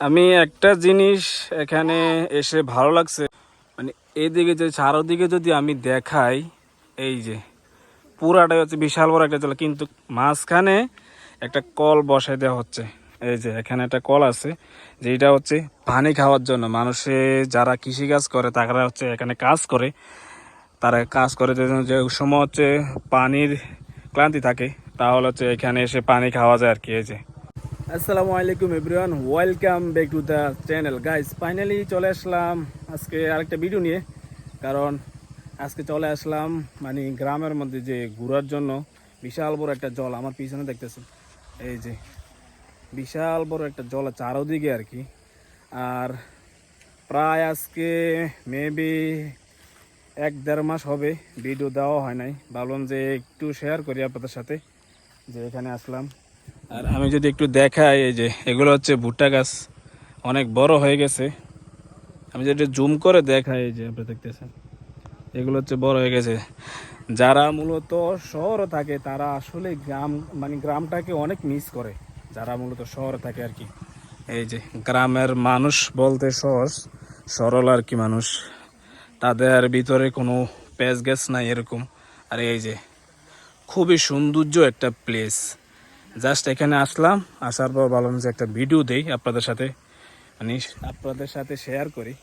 আমি একটা জিনিস এখানে এসে ভালো লাগছে। মানে এইদিকে যে চারোদিকে যদি আমি দেখাই, এই যে, পুরাটাই হচ্ছে বিশাল বড় একটা জল, কিন্তু মাঝখানে একটা কল বসাই দেওয়া হচ্ছে। এই যে, এখানে একটা কল আছে যেটা হচ্ছে পানি খাওয়ার জন্য। মানুষে যারা কৃষিকাজ করে, তারা হচ্ছে এখানে কাজ করে। তারা কাজ করে যে সময় হচ্ছে পানির ক্লান্তি থাকে, তাহলে হচ্ছে এখানে এসে পানি খাওয়া যায় আর কি, এই যে। আসসালামু আলাইকুম everyone, welcome back to the channel. Guys finally চলে আসলাম আজকে আরেকটা ভিডিও নিয়ে, কারণ আজকে চলে আসলাম মানে গ্রামের মধ্যে যে ঘোরার জন্য বিশাল বড় একটা জল, আমার পিছনে দেখতেছেন, এই যে বিশাল বড় একটা জল, চারোদিকে আর কি। আর প্রায় আজকে মেবি এক দেড় মাস হবে ভিডিও দেওয়া হয় নাই। ভাবলাম যে একটু শেয়ার করি আপনাদের সাথে, যে এখানে আসলাম। আর আমি যদি একটু দেখাই, এই যে এগুলো হচ্ছে ভুট্টা গাছ, অনেক বড় হয়ে গেছে। আমি যদি জুম করে দেখাই, এই যে আপনি দেখতেছেন, এগুলো হচ্ছে বড় হয়ে গেছে। যারা মূলত শহরে থাকে, তারা আসলে গ্রাম মানে গ্রামটাকে অনেক মিস করে। যারা মূলত শহরে থাকে আর কি। এই যে গ্রামের মানুষ বলতে সহজ, সরল আর কি মানুষ। তাদের ভিতরে কোনো প্যাচ গ্যাস নাই এরকম। আর এই যে খুবই সৌন্দর্য একটা প্লেস জাস্ট এখানে আসলাম, আসার পর ভাবলাম যে একটা ভিডিও দেই আপনাদের সাথে। মানে আপনাদের সাথে শেয়ার করি।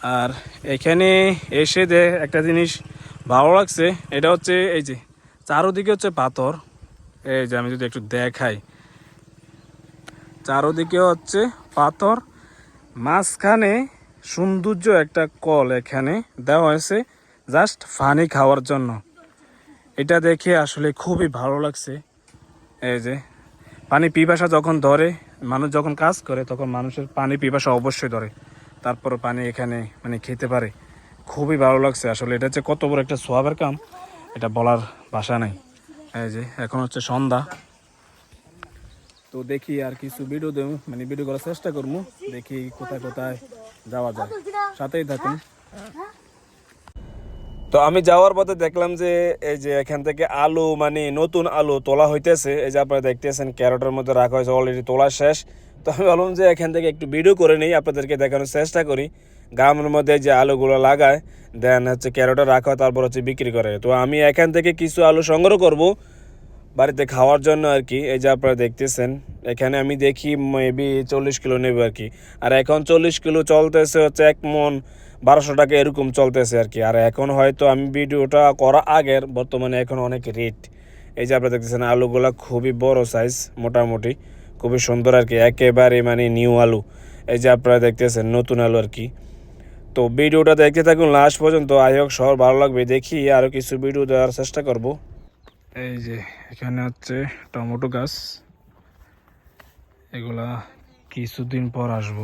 আর এখানে এসে যে একটা জিনিস ভালো লাগছে, এটা হচ্ছে এই যে চারোদিকে হচ্ছে পাথর। এই যে আমি যদি একটু দেখাই। চারোদিকে হচ্ছে পাথর। মাঝখানে সৌন্দর্য একটা কল এখানে দেওয়া হয়েছে জাস্ট পানি খাওয়ার জন্য। এটা দেখে আসলে খুবই ভালো লাগছে। এই যে, পানি পিপাসা যখন ধরে, মানুষ যখন কাজ করে, তখন মানুষের পানি পিপাসা অবশ্যই ধরে। তারপর পানি এখানে মানে খেতে পারে। খুবই ভালো লাগছে। আসলে এটা হচ্ছে কত বড় একটা সোয়াবের কাম, এটা বলার ভাষা নাই। এই যে, এখন হচ্ছে সন্ধ্যা। তো দেখি আর কিছু ভিডিও দেবো মানে ভিডিও করার চেষ্টা করব। দেখি কোথায় কোথায় যাওয়া যায়। সাথেই থাকুন। তো আমি যাওয়ার পথে দেখলাম যে এই যে এখান থেকে আলু মানে নতুন আলু তোলা হইতেছে। এই যে আপনারা দেখতেছেন, ক্যারটের মধ্যে রাখা হয়েছে অলরেডি তোলা শেষ। তো আমি বললাম যে এখান থেকে একটু ভিডিও করে নিই, আপনাদেরকে দেখানোর চেষ্টা করি। গ্রামের মধ্যে যে আলুগুলো লাগায় দেন হচ্ছে ক্যারটে রাখা তারপর হচ্ছে বিক্রি করে। তো আমি এখান থেকে কিছু আলু সংগ্রহ করব। বাড়িতে খাওয়ার জন্য আর কি, এই যে আপনারা দেখতেছেন, এখানে আমি দেখি মেবি চল্লিশ কিলো নেবে আর কি। আর এখন চল্লিশ কিলো চলতেছে হচ্ছে এক মন বারোশো টাকা এরকম চলতেছে আর কি। আর এখন হয়তো আমি ভিডিওটা করা আগের, বর্তমানে এখন অনেক রেট এই যে আপনারা দেখতেছেন, আলুগুলা খুবই বড় সাইজ মোটামুটি, খুবই সুন্দর আর কি, একেবারে মানে নিউ আলু। এই যে আপনারা দেখতেছেন, নতুন আলু আর কি। তো ভিডিওটা দেখতে থাকুন, লাস্ট পর্যন্ত, আই হোক শহর ভালো লাগবে, দেখি আরও কিছু ভিডিও দেওয়ার চেষ্টা করব। এই যে, এখানে হচ্ছে টমেটো গাছ। এগুলা কিছুদিন পর আসব।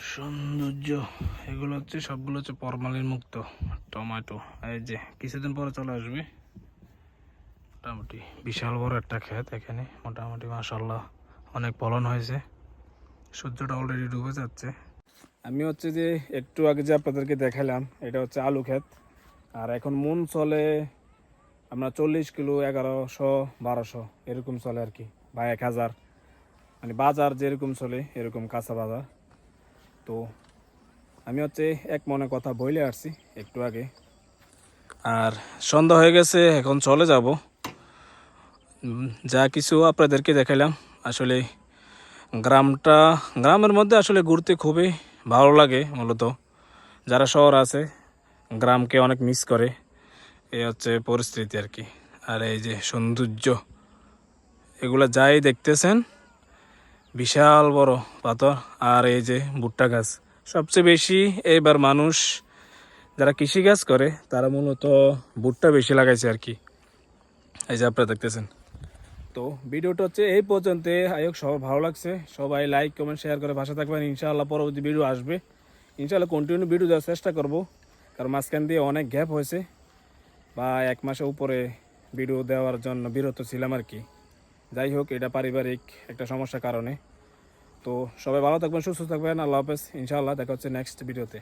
সৌন্দর্য, এগুলো হচ্ছে সবগুলো হচ্ছে ফরমালিন মুক্ত টমেটো। এই যে, কিছুদিন পরে চলে আসবে। মোটামুটি বিশাল বড় একটা ক্ষেত এখানে। মোটামুটি মাসাল্লাহ অনেক ফলন হয়েছে। সূর্যটা অলরেডি ডুবে যাচ্ছে। আমি হচ্ছে যে একটু আগে যে আপনাদেরকে দেখালাম, এটা হচ্ছে আলু ক্ষেত। আর এখন মন চলে আমরা চল্লিশ কিলো, এগারোশো, বারোশো, এরকম চলে আর কি, বা এক হাজার। মানে বাজার যেরকম চলে, এরকম কাঁচা বাজার। তো আমি হচ্ছে এক মনে কথা বইলে আসছি একটু আগে। আর সন্ধ্যা হয়ে গেছে, এখন চলে যাব। যা কিছু আপনাদেরকে দেখালাম, আসলে গ্রামটা, গ্রামের মধ্যে আসলে ঘুরতে খুবই ভালো লাগে মূলত। যারা শহর আছে, গ্রামকে অনেক মিস করে, এই হচ্ছে পরিস্থিতি আর কি। আর এই যে সৌন্দর্য, এগুলা যাই দেখতেছেন, বিশাল বড় পাথর আর এই যে ভুট্টা গাছ। সবচেয়ে বেশি এবার মানুষ, যারা কৃষি কৃষিকাজ করে, তারা মূলত ভুট্টা বেশি লাগাইছে আর কি। এই যে আপনারা দেখতেছেন। তো ভিডিওটা হচ্ছে এই পর্যন্ত। আয়োগ সবার ভালো লাগছে। সবাই লাইক কমেন্ট শেয়ার করে ভাষা থাকবেন। ইনশাআল্লাহ পরবর্তী ভিডিও আসবে। ইনশাআল্লাহ কন্টিনিউ ভিডিও দেওয়ার চেষ্টা করব। কারণ মাঝখান দিয়ে অনেক গ্যাপ হয়েছে। বা এক মাসের উপরে ভিডিও দেওয়ার জন্য বিরত ছিলাম আর কি। যাই হোক, এটা পারিবারিক একটা সমস্যার কারণে। তো সবাই ভালো থাকবেন, সুস্থ থাকবেন। আল্লাহ হাফেজ। ইনশাআল্লাহ দেখা হচ্ছে নেক্সট ভিডিওতে